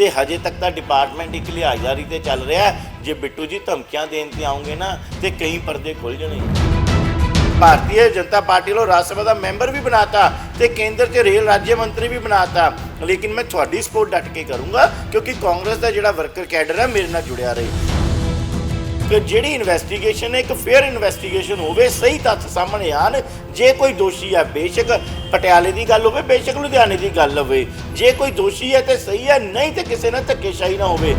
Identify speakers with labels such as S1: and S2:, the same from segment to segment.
S1: ਤੇ ਹਜੇ ਤੱਕ ਤਾਂ ਡਿਪਾਰਟਮੈਂਟ ਇੱਕ ਲਿਹਾਜ਼ਦਾਰੀ ਤੇ ਚੱਲ ਰਿਹਾ ਜੇ ਬਿੱਟੂ ਜੀ ਧਮਕੀਆਂ ਦੇਣ ਤੇ ਆਉਂਗੇ ਨਾ, ਤੇ ਕਈ ਪਰਦੇ ਖੁੱਲ ਜਾਣੇ। ਭਾਰਤੀ ਜਨਤਾ ਪਾਰਟੀ ਨੂੰ ਰਾਜ ਸਭਾ ਦਾ ਮੈਂਬਰ ਵੀ ਬਣਾਤਾ ਤੇ ਕੇਂਦਰ 'ਚ ਰੇਲ ਰਾਜ ਮੰਤਰੀ ਵੀ ਬਣਾਤਾ। ਲੇਕਿਨ ਮੈਂ ਤੁਹਾਡੀ ਸਪੋਰਟ ਡਟ ਕੇ ਕਰੂੰਗਾ, ਕਿਉਂਕਿ ਕਾਂਗਰਸ ਦਾ ਜਿਹੜਾ ਵਰਕਰ ਕੈਡਰ ਹੈ, ਮੇਰੇ ਨਾਲ ਜੁੜਿਆ ਰਹੇ। ਕਿ ਜਿਹੜੀ ਇਨਵੈਸਟੀਗੇਸ਼ਨ ਹੈ, ਇੱਕ ਫੇਅਰ ਇਨਵੈਸਟੀਗੇਸ਼ਨ ਹੋਵੇ, ਸਹੀ ਤੱਥ ਸਾਹਮਣੇ ਆਣ। ਜੇ ਕੋਈ ਦੋਸ਼ੀ ਹੈ, ਬੇਸ਼ੱਕ ਪਟਿਆਲੇ ਦੀ ਗੱਲ ਹੋਵੇ, ਬੇਸ਼ੱਕ ਲੁਧਿਆਣੇ ਦੀ ਗੱਲ ਹੋਵੇ। ਜੇ ਕੋਈ ਦੋਸ਼ੀ ਹੈ ਤੇ ਸਹੀ ਹੈ, ਨਹੀਂ ਤੇ ਕਿਸੇ ਨਾਲ ਧੱਕੇਸ਼ਾਹੀ ਨਾ ਹੋਵੇ।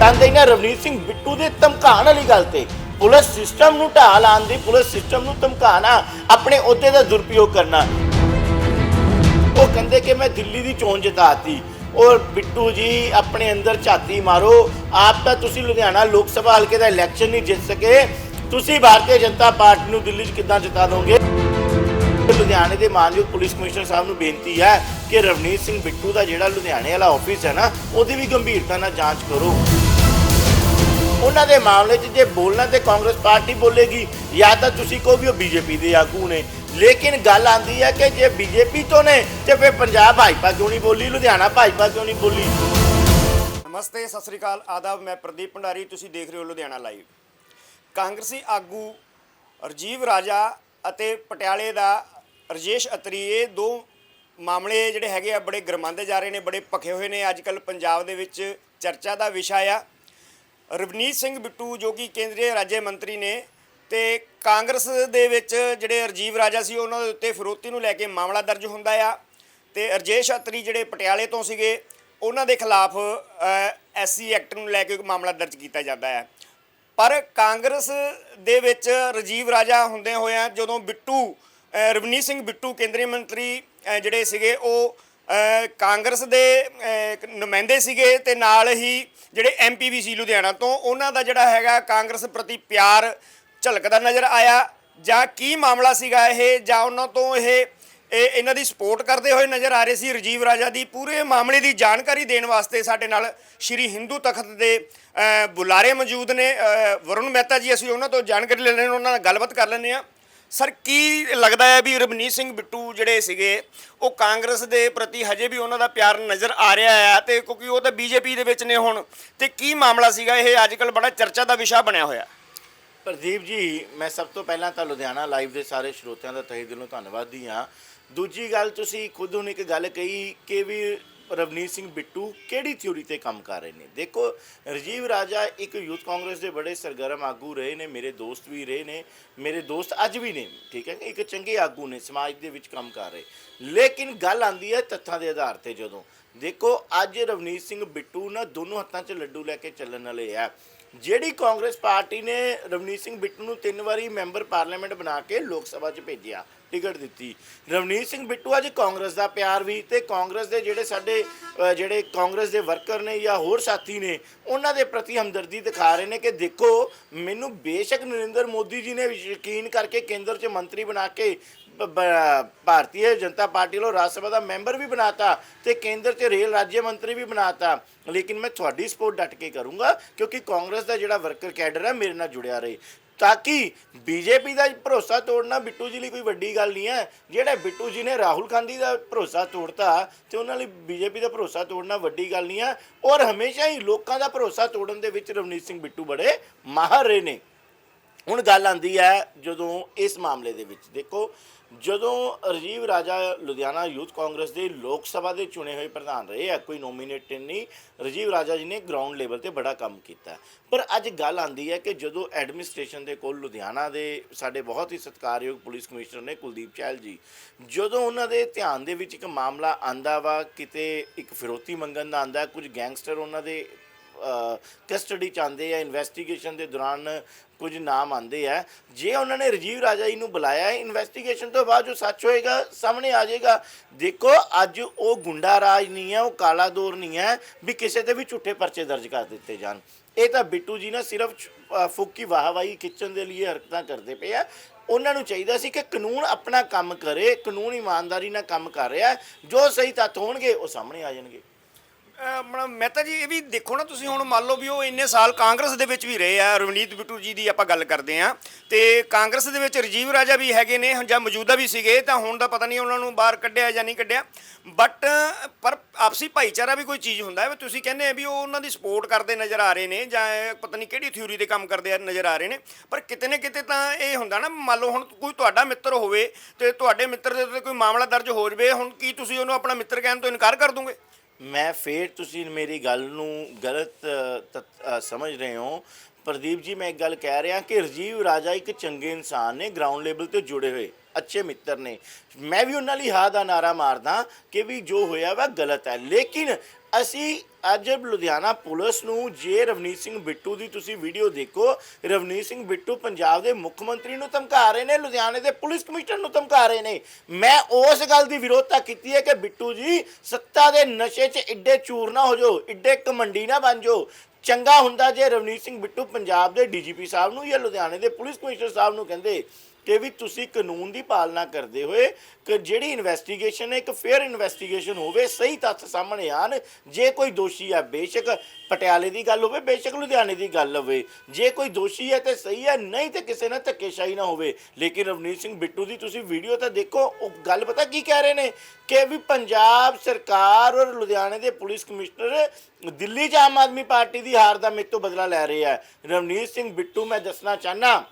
S1: ਤਾਂ ਦੇਣਾ ਰਵਨੀਤ ਸਿੰਘ ਬਿੱਟੂ ਦੇ ਧਮਕਾਉਣ ਵਾਲੀ ਗੱਲ ਤੇ। ਪੁਲਿਸ ਸਿਸਟਮ ਨੂੰ ਢਾਹ ਲਾਉਣ ਦੀ, ਪੁਲਿਸ ਸਿਸਟਮ ਨੂੰ ਧਮਕਾਣਾ ਆਪਣੇ ਅਹੁਦੇ ਦਾ ਦੁਰਪਯੋਗ ਕਰਨਾ। ਉਹ ਕਹਿੰਦੇ ਕਿ ਮੈਂ ਦਿੱਲੀ ਦੀ ਚੋਣ ਜਿਤਾਤੀ। ਔਰ ਬਿੱਟੂ ਜੀ, ਆਪਣੇ ਅੰਦਰ ਝਾਤੀ ਮਾਰੋ। ਆਪ ਤਾਂ ਤੁਸੀਂ ਲੁਧਿਆਣਾ ਲੋਕ ਸਭਾ ਹਲਕੇ ਦਾ ਇਲੈਕਸ਼ਨ ਨਹੀਂ ਜਿੱਤ ਸਕੇ। ਤੁਸੀਂ ਭਾਰਤੀ ਜਨਤਾ ਪਾਰਟੀ ਨੂੰ ਦਿੱਲੀ 'ਚ ਕਿੱਦਾਂ ਜਿਤਾ ਦੋਗੇ? ਲੁਧਿਆਣੇ ਦੇ ਮਾਨਯੋਗ ਪੁਲਿਸ ਕਮਿਸ਼ਨਰ ਸਾਹਿਬ ਨੂੰ ਬੇਨਤੀ ਹੈ ਕਿ ਰਵਨੀਤ ਸਿੰਘ ਬਿੱਟੂ ਦਾ ਜਿਹੜਾ ਲੁਧਿਆਣੇ ਵਾਲਾ ਆਫਿਸ ਹੈ ਨਾ, ਉਹਦੀ ਵੀ ਗੰਭੀਰਤਾ ਨਾਲ ਜਾਂਚ ਕਰੋ। ਉਹਨਾਂ ਦੇ ਮਾਮਲੇ 'ਚ ਜੇ ਬੋਲਣਾ ਤੇ ਕਾਂਗਰਸ ਪਾਰਟੀ ਬੋਲੇਗੀ, ਜਾਂ ਤਾਂ ਤੁਸੀਂ ਕਹੋ ਵੀ ਉਹ ਬੀਜੇਪੀ ਦੇ ਆਗੂ ਨੇ। ਲੇਕਿਨ ਗੱਲ ਆਂਦੀ ਹੈ ਕਿ ਜੇ ਬੀਜੇਪੀ ਤੋਂ ਨੇ, ਤੇ ਫਿਰ ਪੰਜਾਬ ਭਾਜਪਾ ਕਿਉਂ ਨਹੀਂ ਬੋਲੀ, ਲੁਧਿਆਣਾ ਭਾਜਪਾ ਕਿਉਂ ਨਹੀਂ ਬੋਲੀ?
S2: ਨਮਸਤੇ, ਸਤਿ ਸ੍ਰੀ ਅਕਾਲ। ਆਦਾਬ, ਮੈਂ ਪ੍ਰਦੀਪ ਭੰਡਾਰੀ, ਤੁਸੀਂ ਦੇਖ ਰਹੇ ਹੋ ਲੁਧਿਆਣਾ ਲਾਈਵ। ਕਾਂਗਰਸੀ ਆਗੂ ਰਜੀਵ ਰਾਜਾ ਅਤੇ ਪਟਿਆਲੇ ਦਾ ਰਜੇਸ਼ ਅਤਰੀ, ਇਹ ਦੋ ਮਾਮਲੇ ਜਿਹੜੇ ਹੈਗੇ ਆ, ਬੜੇ ਗਰਮਾਉਂਦੇ ਜਾ ਰਹੇ ਨੇ, ਬੜੇ ਭਖੇ ਹੋਏ ਨੇ। ਅੱਜ ਕੱਲ ਪੰਜਾਬ ਦੇ ਵਿੱਚ ਚਰਚਾ ਦਾ ਵਿਸ਼ਾ ਆ। ਰਵਨੀਤ ਸਿੰਘ ਬਿੱਟੂ, ਜੋ ਕਿ ਕੇਂਦਰੀ ਰਾਜ ਮੰਤਰੀ ਨੇ ਤੇ ਕਾਂਗਰਸ ਦੇ ਵਿੱਚ ਜਿਹੜੇ ਰਜੀਵ ਰਾਜਾ ਸੀ ਉਹਨਾਂ ਦੇ ਉੱਤੇ ਫਿਰੋਤੀ ਨੂੰ ਲੈ ਕੇ ਮਾਮਲਾ ਦਰਜ ਹੁੰਦਾ ਆ। ਤੇ ਰਜੇਸ਼ ਅਤਰੀ ਜਿਹੜੇ ਪਟਿਆਲੇ ਤੋਂ ਸੀਗੇ ਉਹਨਾਂ ਦੇ ਖਿਲਾਫ ਐਸਸੀ ਐਕਟ ਨੂੰ ਲੈ ਕੇ ਮਾਮਲਾ ਦਰਜ ਕੀਤਾ ਜਾਂਦਾ ਹੈ ਪਰ ਕਾਂਗਰਸ ਦੇ ਵਿੱਚ ਰਜੀਵ ਰਾਜਾ ਹੁੰਦੇ ਹੋਇਆਂ ਜਦੋਂ ਬਿੱਟੂ ਅ, ਰਵਨੀਤ ਸਿੰਘ ਬਿੱਟੂ ਕੇਂਦਰੀ ਮੰਤਰੀ ਜਿਹੜੇ ਸੀਗੇ ਉਹ ਕਾਂਗਰਸ ਦੇ ਨੁਮਾਇੰਦੇ ਸੀਗੇ ਤੇ ਨਾਲ ਹੀ ਜਿਹੜੇ ਐਮਪੀ ਵੀ ਸੀ ਲੁਧਿਆਣਾ ਤੋਂ ਉਹਨਾਂ ਦਾ ਜਿਹੜਾ ਹੈਗਾ ਕਾਂਗਰਸ ਪ੍ਰਤੀ ਪਿਆਰ ਝਲਕਦਾ ਨਜ਼ਰ ਆਇਆ ਜਾਂ ਕੀ ਮਾਮਲਾ ਸੀਗਾ ਇਹ, ਜਾਂ ਉਹਨਾਂ ਤੋਂ ਇਹ ਇਹ ਇਹਨਾਂ ਦੀ ਸਪੋਰਟ ਕਰਦੇ ਹੋਏ ਨਜ਼ਰ ਆ ਰਹੇ ਸੀ ਰਜੀਵ ਰਾਜਾ ਦੀ? ਪੂਰੇ ਮਾਮਲੇ ਦੀ ਜਾਣਕਾਰੀ ਦੇਣ ਵਾਸਤੇ ਸਾਡੇ ਨਾਲ ਸ਼੍ਰੀ ਹਿੰਦੂ ਤਖਤ ਦੇ ਬੁਲਾਰੇ ਮੌਜੂਦ ਨੇ। ਵਰੁਣ ਮਹਿਤਾ ਜੀ, ਅਸੀਂ ਉਹਨਾਂ ਤੋਂ ਜਾਣਕਾਰੀ ਲੈ ਲੈਣੇ ਉਹਨਾਂ ਨਾਲ ਗੱਲਬਾਤ ਕਰ ਲੈਂਦੇ ਆ ਸਰ, ਕੀ ਲੱਗਦਾ ਹੈ ਵੀ ਰਵਨੀਤ ਸਿੰਘ ਬਿੱਟੂ ਜਿਹੜੇ ਸੀਗੇ, ਉਹ ਕਾਂਗਰਸ ਦੇ ਪ੍ਰਤੀ ਹਜੇ ਵੀ ਉਹਨਾਂ ਦਾ ਪਿਆਰ ਨਜ਼ਰ ਆ ਰਿਹਾ ਹੈ ਤੇ ਕਿਉਂਕਿ ਉਹ ਤਾਂ ਬੀਜੇਪੀ ਦੇ ਵਿੱਚ ਨੇ ਹੁਣ। ਤੇ ਕੀ ਮਾਮਲਾ ਸੀਗਾ ਇਹ? ਅੱਜ ਕੱਲ ਬੜਾ ਚਰਚਾ ਦਾ ਵਿਸ਼ਾ ਬਣਿਆ ਹੋਇਆ।
S1: ਪ੍ਰਦੀਪ ਜੀ, ਮੈਂ ਸਭ ਤੋਂ ਪਹਿਲਾਂ ਤਾਂ ਲੁਧਿਆਣਾ ਲਾਈਵ ਦੇ ਸਾਰੇ ਸਰੋਤਿਆਂ ਦਾ ਤਹਿ ਦਿਲੋਂ ਧੰਨਵਾਦੀ ਹਾਂ। ਦੂਜੀ ਗੱਲ, ਤੁਸੀਂ ਖੁਦ ਹੁਣ ਇੱਕ ਗੱਲ ਕਹੀ ਕਿ ਵੀ ਰਵਨੀਤ ਸਿੰਘ ਬਿੱਟੂ ਕਿਹੜੀ ਥਿਊਰੀ ਤੇ ਕੰਮ ਕਰ ਰਹੇ ਨੇ? ਦੇਖੋ, ਰਜੀਵ ਰਾਜਾ ਇੱਕ ਯੂਥ ਕਾਂਗਰਸ ਦੇ ਬੜੇ ਸਰਗਰਮ ਆਗੂ ਰਹੇ ਨੇ, ਮੇਰੇ ਦੋਸਤ ਵੀ ਰਹੇ ਨੇ, ਮੇਰੇ ਦੋਸਤ ਅੱਜ ਵੀ ਨੇ, ਠੀਕ ਹੈ, ਇੱਕ ਚੰਗੇ ਆਗੂ ਨੇ, ਸਮਾਜ ਦੇ ਵਿੱਚ ਕੰਮ ਕਰ ਰਹੇ। ਲੇਕਿਨ ਗੱਲ ਆਂਦੀ ਹੈ ਤੱਥਾਂ ਦੇ ਆਧਾਰ ਤੇ ਜਦੋਂ। ਦੇਖੋ, ਅੱਜ ਰਵਨੀਤ ਸਿੰਘ ਬਿੱਟੂ ਨਾ ਦੋਨੋਂ ਹੱਥਾਂ 'ਚ ਲੱਡੂ ਲੈ ਕੇ ਚੱਲਣ ਵਾਲੇ ਆ। ਜਿਹੜੀ ਕਾਂਗਰਸ ਪਾਰਟੀ ਨੇ ਰਵਨੀਤ ਸਿੰਘ ਬਿੱਟੂ ਨੂੰ ਤਿੰਨ ਵਾਰੀ ਮੈਂਬਰ ਪਾਰਲੀਮੈਂਟ ਬਣਾ ਕੇ ਲੋਕ ਸਭਾ 'ਚ ਭੇਜਿਆ, ਟਿਕਟ ਦਿੱਤੀ। ਰਵਨੀਤ ਸਿੰਘ ਬਿੱਟੂ ਅੱਜ ਕਾਂਗਰਸ ਦਾ ਪਿਆਰ ਵੀ ਤੇ ਕਾਂਗਰਸ ਦੇ ਜਿਹੜੇ ਸਾਡੇ ਜਿਹੜੇ ਕਾਂਗਰਸ ਦੇ ਵਰਕਰ ਨੇ ਜਾਂ ਹੋਰ ਸਾਥੀ ਨੇ, ਉਹਨਾਂ ਦੇ ਪ੍ਰਤੀ ਹਮਦਰਦੀ ਦਿਖਾ ਰਹੇ ਨੇ ਕਿ ਦੇਖੋ, ਮੈਨੂੰ ਬੇਸ਼ੱਕ ਨਰਿੰਦਰ ਮੋਦੀ ਜੀ ਨੇ ਯਕੀਨ ਕਰਕੇ ਕੇਂਦਰ 'ਚ ਮੰਤਰੀ ਬਣਾ ਕੇ ਬ- ਭਾਰਤੀ ਜਨਤਾ ਪਾਰਟੀ ਵੱਲੋਂ ਰਾਜ ਸਭਾ ਦਾ ਮੈਂਬਰ ਵੀ ਬਣਾਤਾ ਤੇ ਕੇਂਦਰ 'ਚ ਰੇਲ ਰਾਜ ਮੰਤਰੀ ਵੀ ਬਣਾਤਾ। ਲੇਕਿਨ ਮੈਂ ਤੁਹਾਡੀ ਸਪੋਰਟ ਡਟ ਕੇ ਕਰੂੰਗਾ ਕਿਉਂਕਿ ਕਾਂਗਰਸ ਦਾ ਜਿਹੜਾ ਵਰਕਰ ਕੈਡਰ ਹੈ ਮੇਰੇ ਨਾਲ ਜੁੜਿਆ ਰਹੇ। ਤਾਂ ਕਿ ਬੀਜੇਪੀ ਦਾ ਭਰੋਸਾ ਤੋੜਨਾ ਬਿੱਟੂ ਜੀ ਲਈ ਕੋਈ ਵੱਡੀ ਗੱਲ ਨਹੀਂ ਹੈ। ਜਿਹੜਾ ਬਿੱਟੂ ਜੀ ਨੇ ਰਾਹੁਲ ਗਾਂਧੀ ਦਾ ਭਰੋਸਾ ਤੋੜਤਾ ਤੇ ਉਹਨਾਂ ਲਈ ਬੀਜੇਪੀ ਦਾ ਭਰੋਸਾ ਤੋੜਨਾ ਵੱਡੀ ਗੱਲ ਨਹੀਂ ਹੈ। ਔਰ ਹਮੇਸ਼ਾ ਹੀ ਲੋਕਾਂ ਦਾ ਭਰੋਸਾ ਤੋੜਨ ਦੇ ਵਿੱਚ ਰਵਨੀਤ ਸਿੰਘ ਬਿੱਟੂ ਬੜੇ ਮਾਹਰ ਰਹੇ ਨੇ। ਹੁਣ ਗੱਲ ਆਂਦੀ ਹੈ ਜਦੋਂ ਇਸ ਮਾਮਲੇ ਦੇ ਵਿੱਚ। ਦੇਖੋ, ਜਦੋਂ ਰਜੀਵ ਰਾਜਾ ਲੁਧਿਆਣਾ ਯੂਥ ਕਾਂਗਰਸ ਦੇ ਲੋਕ ਸਭਾ ਦੇ ਚੁਣੇ ਹੋਏ ਪ੍ਰਧਾਨ ਰਹੇ ਆ, ਕੋਈ ਨੋਮੀਨੇਟਡ ਨਹੀਂ, ਰਜੀਵ ਰਾਜਾ ਜੀ ਨੇ ਗਰਾਊਂਡ ਲੈਵਲ ਤੇ ਬੜਾ ਕੰਮ ਕੀਤਾ। ਪਰ ਅੱਜ ਗੱਲ ਆਂਦੀ ਹੈ ਕਿ ਜਦੋਂ ਐਡਮਿਨਿਸਟ੍ਰੇਸ਼ਨ ਦੇ ਕੋਲ ਲੁਧਿਆਣਾ ਦੇ ਸਾਡੇ ਬਹੁਤ ਹੀ ਸਤਿਕਾਰਯੋਗ ਪੁਲਿਸ ਕਮਿਸ਼ਨਰ ਨੇ ਕੁਲਦੀਪ ਚਹਿਲ ਜੀ, ਜਦੋਂ ਉਹਨਾਂ ਦੇ ਧਿਆਨ ਦੇ ਵਿੱਚ ਇੱਕ ਮਾਮਲਾ ਆਂਦਾ ਵਾ, ਕਿਤੇ ਇੱਕ ਫਿਰੋਤੀ ਮੰਗਣ ਦਾ ਆਂਦਾ, ਕੁਝ ਗੈਂਗਸਟਰ ਉਹਨਾਂ ਦੇ ਕਸਟਡੀ ਚ ਆਉਂਦੇ ਆ ਇਨਵੈਸਟੀਗੇਸ਼ਨ ਦੇ ਦੌਰਾਨ ਕੁਝ ਨਾਮ ਆਉਂਦੇ ਆ। ਜੇ ਉਹਨਾਂ ਨੇ ਰਜੀਵ ਰਾਜਾ ਜੀ ਨੂੰ ਬੁਲਾਇਆ ਇਨਵੈਸਟੀਗੇਸ਼ਨ ਤੋਂ ਬਾਅਦ ਜੋ ਸੱਚ ਹੋਏਗਾ ਸਾਹਮਣੇ ਆ ਜਾਏਗਾ। ਦੇਖੋ ਅੱਜ ਉਹ ਗੁੰਡਾ ਰਾਜ ਨਹੀਂ ਹੈ ਉਹ ਕਾਲਾ ਦੌਰ ਨਹੀਂ ਹੈ ਵੀ ਕਿਸੇ ਤੇ ਵੀ ਝੂਠੇ ਪਰਚੇ ਦਰਜ ਕਰ ਦਿੱਤੇ ਜਾਣ। ਇਹ ਤਾਂ ਬਿੱਟੂ ਜੀ ਨਾ ਸਿਰਫ ਅ, ਫੁੱਕੀ ਵਾਹਵਾਹੀ ਖਿੱਚਣ ਦੇ ਲਈ ਹਰਕਤਾਂ ਕਰਦੇ ਪਏ ਆ। ਉਹਨਾਂ ਨੂੰ ਚਾਹੀਦਾ ਸੀ ਕਿ ਕਾਨੂੰਨ ਆਪਣਾ ਕੰਮ ਕਰੇ ਕਾਨੂੰਨ ਇਮਾਨਦਾਰੀ ਨਾਲ ਕੰਮ ਕਰ ਰਿਹਾ ਜੋ ਸਹੀ ਤੱਥ ਹੋਣਗੇ ਉਹ ਸਾਹਮਣੇ ਆ ਜਾਣਗੇ।
S2: ਆਪਣਾ ਮਹਿਤਾ ਜੀ ਇਹ ਵੀ ਦੇਖੋ ਨਾ ਤੁਸੀਂ ਹੁਣ ਮੰਨ ਲਓ ਵੀ ਉਹ ਇੰਨੇ ਸਾਲ ਕਾਂਗਰਸ ਦੇ ਵਿੱਚ ਵੀ ਰਹੇ ਆ, ਰਵਨੀਤ ਬਿੱਟੂ ਜੀ ਦੀ ਆਪਾਂ ਗੱਲ ਕਰਦੇ ਆ ਤੇ ਕਾਂਗਰਸ ਦੇ ਵਿੱਚ ਰਜੀਵ ਰਾਜਾ ਵੀ ਹੈਗੇ ਨੇ ਜਾਂ ਮੌਜੂਦਾ ਵੀ ਸੀਗੇ ਤਾਂ ਹੁਣ ਦਾ ਪਤਾ ਨਹੀਂ ਉਹਨਾਂ ਨੂੰ ਬਾਹਰ ਕੱਢਿਆ ਜਾਂ ਨਹੀਂ ਕੱਢਿਆ। ਬਟ ਪਰ ਆਪਸੀ ਭਾਈਚਾਰਾ ਵੀ ਕੋਈ ਚੀਜ਼ ਹੁੰਦਾ ਹੈ, ਵੀ ਤੁਸੀਂ ਕਹਿੰਦੇ ਆ ਵੀ ਉਹ ਉਹਨਾਂ ਦੀ ਸਪੋਰਟ ਕਰਦੇ ਨਜ਼ਰ ਆ ਰਹੇ ਨੇ ਜਾਂ ਪਤਾ ਨਹੀਂ ਕਿਹੜੀ ਥਿਊਰੀ ਤੇ ਕੰਮ ਕਰਦੇ ਆ, ਨਜ਼ਰ ਆ ਰਹੇ ਨੇ। ਪਰ ਕਿਤੇ ਨਾ ਕਿਤੇ ਤਾਂ ਇਹ ਹੁੰਦਾ ਨਾ, ਮੰਨ ਲਓ ਹੁਣ ਕੋਈ ਤੁਹਾਡਾ ਮਿੱਤਰ ਹੋਵੇ ਤੇ ਤੁਹਾਡੇ ਮਿੱਤਰ ਦੇ ਉੱਤੇ ਕੋਈ ਮਾਮਲਾ ਦਰਜ ਹੋ ਜਾਵੇ, ਹੁਣ ਕੀ ਤੁਸੀਂ ਉਹਨੂੰ ਆਪਣਾ ਮਿੱਤਰ ਕਹਿਣ ਤੋਂ ਇਨਕਾਰ ਕਰ ਦੋਗੇ?
S1: ਮੈਂ ਫੇਰ ਤੁਸੀਂ ਮੇਰੀ ਗੱਲ ਨੂੰ ਗਲਤ ਤਤ- ਅ, ਸਮਝ ਰਹੇ ਹੋ। ਪ੍ਰਦੀਪ ਜੀ ਮੈਂ ਇੱਕ ਗੱਲ ਕਹਿ ਰਿਹਾ ਕਿ ਰਜੀਵ ਰਾਜਾ ਇੱਕ ਚੰਗੇ ਇਨਸਾਨ ਨੇ ਗਰਾਊਂਡ ਲੈਵਲ ਤੇ ਜੁੜੇ ਹੋਏ। ਅੱਛੇ ਮਿੱਤਰ ਨੇ। ਮੈਂ ਵੀ ਉਹਨਾਂ ਲਈ ਹਾਂ ਦਾ ਨਾਰਾ ਮਾਰਦਾ ਕਿ ਵੀ ਜੋ ਹੋਇਆ ਵਾ ਗਲਤ ਹੈ। ਲੇਕਿਨ ਅਸੀਂ ਅੱਜ ਲੁਧਿਆਣਾ ਪੁਲਿਸ ਨੂੰ ਜੇ ਰਵਨੀਤ ਸਿੰਘ ਬਿੱਟੂ ਦੀ ਤੁਸੀਂ ਵੀਡੀਓ ਦੇਖੋ, ਰਵਨੀਤ ਸਿੰਘ ਬਿੱਟੂ ਪੰਜਾਬ ਦੇ ਮੁੱਖ ਮੰਤਰੀ ਨੂੰ ਧਮਕਾ ਰਹੇ ਨੇ, ਲੁਧਿਆਣੇ ਦੇ ਪੁਲਿਸ ਕਮਿਸ਼ਨਰ ਨੂੰ ਧਮਕਾ ਰਹੇ ਨੇ। ਮੈਂ ਉਸ ਗੱਲ ਦੀ ਵਿਰੋਧਤਾ ਕੀਤੀ ਹੈ ਕਿ ਬਿੱਟੂ ਜੀ, ਸੱਤਾ ਦੇ ਨਸ਼ੇ 'ਚ ਇੱਡੇ ਚੂਰ ਨਾ ਹੋ ਜਾਓ, ਇੱਡੇ ਕਮੰਡੀ ਨਾ ਬਣ ਜਾਓ। ਚੰਗਾ ਹੁੰਦਾ ਜੇ ਰਵਨੀਤ ਸਿੰਘ ਬਿੱਟੂ ਪੰਜਾਬ ਦੇ ਡੀਜੀਪੀ ਸਾਹਿਬ ਨੂੰ ਜਾਂ ਲੁਧਿਆਣੇ ਦੇ ਪੁਲਿਸ ਕਮਿਸ਼ਨਰ ਸਾਹਿਬ ਨੂੰ ਕਹਿੰਦੇ ਕਿ ਵੀ ਤੁਸੀਂ ਕਾਨੂੰਨ ਦੀ ਪਾਲਣਾ ਕਰਦੇ ਹੋਏ ਕਿ ਜਿਹੜੀ ਇਨਵੈਸਟੀਗੇਸ਼ਨ ਹੈ, ਇੱਕ ਫੇਅਰ ਇਨਵੈਸਟੀਗੇਸ਼ਨ ਹੋਵੇ, ਸਹੀ ਤੱਥ ਸਾਹਮਣੇ ਆਣ। ਜੇ ਕੋਈ ਦੋਸ਼ੀ ਹੈ, ਬੇਸ਼ੱਕ ਪਟਿਆਲੇ ਦੀ ਗੱਲ ਹੋਵੇ, ਬੇਸ਼ੱਕ ਲੁਧਿਆਣੇ ਦੀ ਗੱਲ ਹੋਵੇ। ਜੇ ਕੋਈ ਦੋਸ਼ੀ ਹੈ ਤੇ ਸਹੀ ਹੈ, ਨਹੀਂ ਤੇ ਕਿਸੇ ਨਾਲ ਧੱਕੇਸ਼ਾਹੀ ਨਾ ਹੋਵੇ। ਲੇਕਿਨ ਰਵਨੀਤ ਸਿੰਘ ਬਿੱਟੂ ਦੀ ਤੁਸੀਂ ਵੀਡੀਓ ਤਾਂ ਦੇਖੋ, ਉਹ ਗੱਲ ਪਤਾ ਕੀ ਕਹਿ ਰਹੇ ਨੇ? ਕਿ ਵੀ ਪੰਜਾਬ ਸਰਕਾਰ ਔਰ ਲੁਧਿਆਣੇ ਦੇ ਪੁਲਿਸ ਕਮਿਸ਼ਨਰ ਦਿੱਲੀ 'ਚ ਆਮ ਆਦਮੀ ਪਾਰਟੀ ਦੀ ਹਾਰ ਦਾ ਮੇਰੇ ਤੋਂ ਬਦਲਾ ਲੈ ਰਹੇ ਆ। ਰਵਨੀਤ ਸਿੰਘ ਬਿੱਟੂ, ਮੈਂ ਦੱਸਣਾ ਚਾਹਨਾ